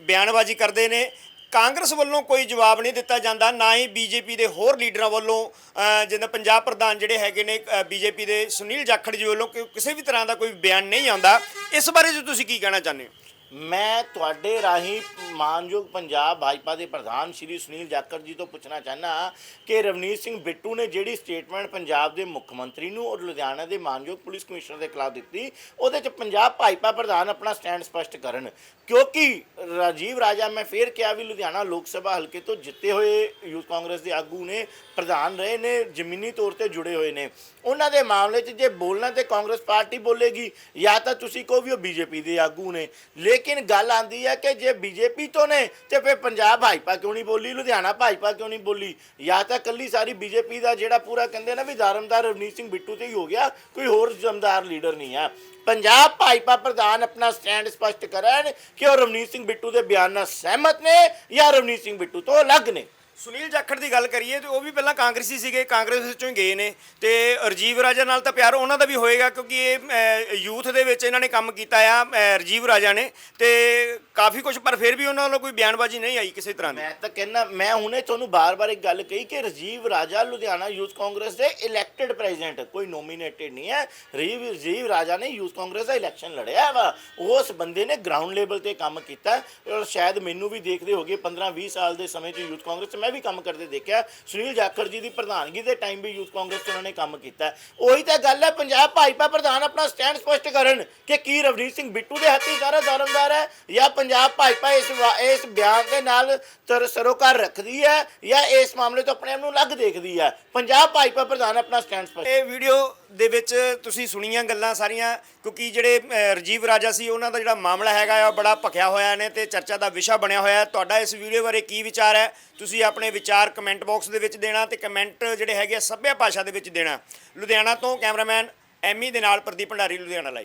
S2: ਬਿਆਨਬਾਜ਼ੀ ਕਰਦੇ ਨੇ ਕਾਂਗਰਸ ਵੱਲੋਂ ਕੋਈ ਜਵਾਬ ਨਹੀਂ ਦਿੱਤਾ ਜਾਂਦਾ ਨਾ ਹੀ ਬੀਜੇਪੀ ਦੇ ਹੋਰ ਲੀਡਰਾਂ ਵੱਲੋਂ ਅਹ, ਜਿੱਦਾਂ ਪੰਜਾਬ ਪ੍ਰਧਾਨ ਜਿਹੜੇ ਹੈਗੇ ਨੇ ਬੀਜੇਪੀ ਦੇ ਸੁਨੀਲ ਜਾਖੜ ਜੀ ਵੱਲੋਂ ਕਿਸੇ ਵੀ ਤਰ੍ਹਾਂ ਦਾ ਕੋਈ ਬਿਆਨ ਨਹੀਂ ਆਉਂਦਾ। ਇਸ ਬਾਰੇ 'ਚ ਤੁਸੀਂ ਕੀ ਕਹਿਣਾ ਚਾਹੁੰਦੇ ਹੋ?
S1: ਮੈਂ ਤੁਹਾਡੇ ਰਾਹੀਂ ਮਾਨਯੋਗ ਪੰਜਾਬ ਭਾਜਪਾ ਦੇ ਪ੍ਰਧਾਨ ਸ਼੍ਰੀ ਸੁਨੀਲ ਜਾਖੜ ਜੀ ਤੋਂ ਪੁੱਛਣਾ ਚਾਹਨਾ ਕਿ ਰਵਨੀਤ ਸਿੰਘ ਬਿੱਟੂ ਨੇ ਜਿਹੜੀ ਸਟੇਟਮੈਂਟ ਪੰਜਾਬ ਦੇ ਮੁੱਖ ਮੰਤਰੀ ਨੂੰ ਔਰ ਲੁਧਿਆਣਾ ਦੇ ਮਾਨਯੋਗ ਪੁਲਿਸ ਕਮਿਸ਼ਨਰ ਦੇ ਖਿਲਾਫ ਦਿੱਤੀ, ਉਹਦੇ ਚ ਪੰਜਾਬ ਭਾਜਪਾ ਪ੍ਰਧਾਨ ਆਪਣਾ ਸਟੈਂਡ ਸਪਸ਼ਟ ਕਰਨ। ਕਿਉਂਕਿ ਰਾਜੀਵ ਰਾਜਾ, ਮੈਂ ਫੇਰ ਕਿਹਾ ਵੀ ਲੁਧਿਆਣਾ ਲੋਕ ਸਭਾ ਹਲਕੇ ਤੋਂ ਜਿੱਤੇ ਹੋਏ ਯੂਥ ਕਾਂਗਰਸ ਦੇ ਆਗੂ ਨੇ, ਪ੍ਰਧਾਨ ਰਹੇ ਨੇ, ਜ਼ਮੀਨੀ ਤੌਰ ਤੇ ਜੁੜੇ ਹੋਏ ਨੇ। ਉਹਨਾਂ ਦੇ ਮਾਮਲੇ 'ਚ ਜੇ ਬੋਲਣਾ ਤੇ ਕਾਂਗਰਸ ਪਾਰਟੀ ਬੋਲੇਗੀ, ਜਾਂ ਤਾਂ ਤੁਸੀਂ ਕਹੋ ਵੀ ਉਹ ਬੀਜੇਪੀ ਦੇ ਆਗੂ ਨੇ। ਲੇਕਿਨ ਗੱਲ ਆਂਦੀ ਹੈ ਕਿ ਜੇ ਬੀਜੇਪੀ ਤੋਂ ਨੇ, ਤੇ ਫਿਰ ਪੰਜਾਬ ਭਾਜਪਾ ਕਿਉਂ ਨਹੀਂ ਬੋਲੀ, ਲੁਧਿਆਣਾ ਭਾਜਪਾ ਕਿਉਂ ਨਹੀਂ ਬੋਲੀ? ਜਾਂ ਤਾਂ ਕੱਲੀ ਸਾਰੀ ਬੀਜੇਪੀ ਦਾ ਜਿਹੜਾ ਪੂਰਾ ਕਹਿੰਦੇ ਨਾ ਵੀ ਦਾਰਮਦਾਰ ਰਵਨੀਤ ਸਿੰਘ ਬਿੱਟੂ ਤੇ ਹੀ ਹੋ ਗਿਆ, ਕੋਈ ਹੋਰ ਜਮਦਾਰ ਲੀਡਰ ਨਹੀਂ ਆ ਪੰਜਾਬ ਭਾਜਪਾ ਪ੍ਰਧਾਨ ਆਪਣਾ ਸਟੈਂਡ ਸਪਸ਼ਟ ਕਰਨ ਕਿ ਉਹ ਰਵਨੀਤ ਸਿੰਘ ਬਿੱਟੂ ਦੇ ਬਿਆਨ ਨਾਲ ਸਹਿਮਤ ਨੇ ਜਾਂ ਰਵਨੀਤ ਸਿੰਘ ਬਿੱਟੂ ਤੋਂ ਅਲੱਗ ਨੇ।
S2: ਸੁਨੀਲ ਜਾਖੜ ਦੀ ਗੱਲ ਕਰੀਏ ਤੇ ਉਹ ਵੀ ਪਹਿਲਾਂ ਕਾਂਗਰਸੀ ਸੀਗੇ ਕਾਂਗਰਸ ਵਿੱਚੋਂ ਹੀ ਗਏ ਨੇ ਤੇ ਰਜੀਵ ਰਾਜਾ ਨਾਲ ਤਾਂ ਪਿਆਰ ਉਹਨਾਂ ਦਾ ਵੀ ਹੋਏਗਾ ਕਿਉਂਕਿ ਇਹ ਯੂਥ ਦੇ ਵਿੱਚ ਇਹਨਾਂ ਨੇ ਕੰਮ ਕੀਤਾ ਆ ਅਹ, ਰਜੀਵ ਰਾਜਾ ਨੇ ਤੇ ਕਾਫੀ ਕੁਝ ਪਰ ਫਿਰ ਵੀ ਉਹਨਾਂ ਵੱਲੋਂ ਕੋਈ ਬਿਆਨਬਾਜ਼ੀ ਨਹੀਂ ਆਈ ਕਿਸੇ ਤਰ੍ਹਾਂ ਦੀ।
S1: ਮੈਂ ਤਾਂ ਕਹਿੰਦਾ ਮੈਂ ਹੁਣੇ ਤੁਹਾਨੂੰ ਬਾਰ-ਬਾਰ ਇੱਕ ਗੱਲ ਕਹੀ ਕਿ ਰਜੀਵ ਰਾਜਾ ਲੁਧਿਆਣਾ ਯੂਥ ਕਾਂਗਰਸ ਦੇ ਇਲੈਕਟਿਡ ਪ੍ਰੈਜ਼ੀਡੈਂਟ ਕੋਈ ਨੋਮੀਨੇਟਡ ਨਹੀਂ ਹੈ। ਰਜੀਵ ਰਜੀਵ ਰਾਜਾ ਨੇ ਯੂਥ ਕਾਂਗਰਸ ਦਾ ਇਲੈਕਸ਼ਨ ਲੜਿਆ ਵਾ। ਉਸ ਬੰਦੇ ਨੇ ਗਰਾਊਂਡ ਲੈਵਲ ਤੇ ਕੰਮ ਕੀਤਾ। ਔਰ ਸ਼ਾਇਦ ਮੈਨੂੰ ਵੀ ਦੇਖਦੇ ਹੋਗੇ 15-20 ਸਾਲ ਦੇ ਸਮੇਂ 'ਚ ਯੂਥ ਕਾਂਗਰਸ 'ਚ। ਮੈਂ ਵੀ ਕੰਮ ਕਰਦੇ ਦੇਖਿਆ, ਸੁਨੀਲ ਜਾਖੜ ਜੀ ਦੀ ਪ੍ਰਧਾਨਗੀ ਦੇ ਟਾਈਮ ਵੀ ਯੂਥ ਕਾਂਗਰਸ 'ਚ ਉਹਨਾਂ ਨੇ ਕੰਮ ਕੀਤਾ। ਉਹੀ ਤਾਂ ਗੱਲ ਹੈ, ਪੰਜਾਬ ਭਾਜਪਾ ਪ੍ਰਧਾਨ ਆਪਣਾ ਸਟੈਂਡ ਸਪਸ਼ਟ ਕਰਨ ਕਿ ਕੀ ਰਵਨੀਤ ਸਿੰਘ ਬਿੱਟੂ ਦੇ ਹੱਥੀ ਸਾਰਾ ਦਾਰਮਦਾਰ ਹੈ ਜਾਂ ਪੰਜਾਬ ਭਾਜਪਾ ਇਸ ਇਸ ਬਿਆਨ ਦੇ ਨਾਲ ਸਰੋਕਾਰ ਰੱਖਦੀ ਹੈ ਜਾਂ ਇਸ ਮਾਮਲੇ ਤੋਂ ਆਪਣੇ ਆਪ ਨੂੰ ਅਲੱਗ ਦੇਖਦੀ ਹੈ? ਪੰਜਾਬ ਭਾਜਪਾ ਪ੍ਰਧਾਨ ਆਪਣਾ ਸਟੈਂਡ ਸਪਸ਼ਟ
S2: ਇਹ ਵੀਡੀਓ ਦੇ ਵਿੱਚ ਤੁਸੀਂ ਸੁਣੀਆਂ ਗੱਲਾਂ ਸਾਰੀਆਂ ਕਿਉਂਕਿ ਜਿਹੜੇ ਅਹ, ਰਜੀਵ ਰਾਜਾ ਸੀ ਉਹਨਾਂ ਦਾ ਜਿਹੜਾ ਮਾਮਲਾ ਹੈਗਾ ਆ ਉਹ ਬੜਾ ਭਖਿਆ ਹੋਇਆ ਨੇ ਤੇ ਚਰਚਾ ਦਾ ਵਿਸ਼ਾ ਬਣਿਆ ਹੋਇਆ ਹੈ। ਤੁਹਾਡਾ ਇਸ ਵੀਡੀਓ ਬਾਰੇ ਕੀ ਵਿਚਾਰ ਹੈ? ਤੁਸੀਂ ਆਪਣੇ ਵਿਚਾਰ ਕਮੈਂਟ ਬਾਕਸ ਦੇ ਵਿੱਚ ਦੇਣਾ ਤੇ ਕਮੈਂਟ ਜਿਹੜੇ ਹੈਗੇ ਆ ਸੱਭਿਆ ਭਾਸ਼ਾ ਦੇ ਵਿੱਚ ਦੇਣਾ। ਲੁਧਿਆਣਾ ਤੋਂ ਕੈਮਰਾਮੈਨ ਐਮੀ ਦੇ ਨਾਲ ਪ੍ਰਦੀਪ ਭੰਡਾਰੀ ਲੁਧਿਆਣਾ ਲਾਈਵ